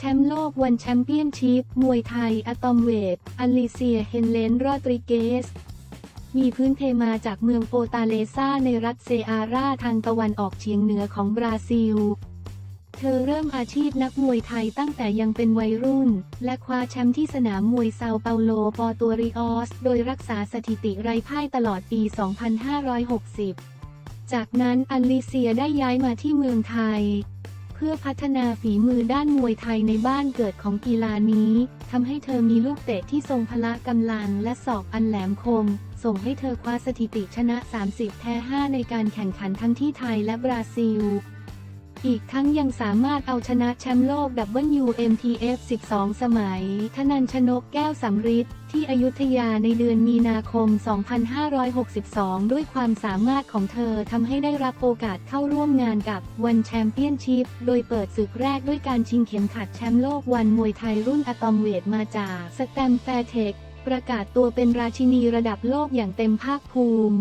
แชมป์โลกวันแชมเปี้ยนชิพมวยไทยอะตอมเวทอลิเซียเฮนเลนโรดริเกส มีพื้นเพมาจากเมืองโปตาเลซาในรัฐเซอาราทางตะวันออกเฉียงเหนือของบราซิล เธอเริ่มอาชีพนักมวยไทยตั้งแต่ยังเป็นวัยรุ่น และคว้าแชมป์ที่สนามมวยเซาเปาโลปอตัวริออส โดยรักษาสถิติไร้พ่ายตลอดปี 2560 จากนั้นอลิเซียได้ย้ายมาที่เมืองไทย เพื่อพัฒนาฝีมือด้านมวยไทยในบ้านเกิดของกีฬานี้ทำให้เธอมีลูกเตะที่ทรงพละกำลังและศอกอันแหลมคม ส่งให้เธอคว้าสถิติชนะ 30 แพ้ 5 ในการแข่งขันทั้งที่ไทยและบราซิล อีกทั้งยังสามารถเอาชนะแชมป์โลก WMTF 12 สมัย ธนันชนกแก้วสำริดที่อยุธยาในเดือนมีนาคม 2562 ด้วยความสามารถของเธอทำให้ได้รับโอกาสเข้าร่วมงานกับวันแชมเปี้ยนชิพ โดยเปิดศึกแรกด้วยการชิงเข็มขัดแชมป์โลกวันมวยไทยรุ่นอะตอมเวทมาจากสแตมแฟร์เทคประกาศตัวเป็นราชินีระดับโลกอย่างเต็มภาคภูมิ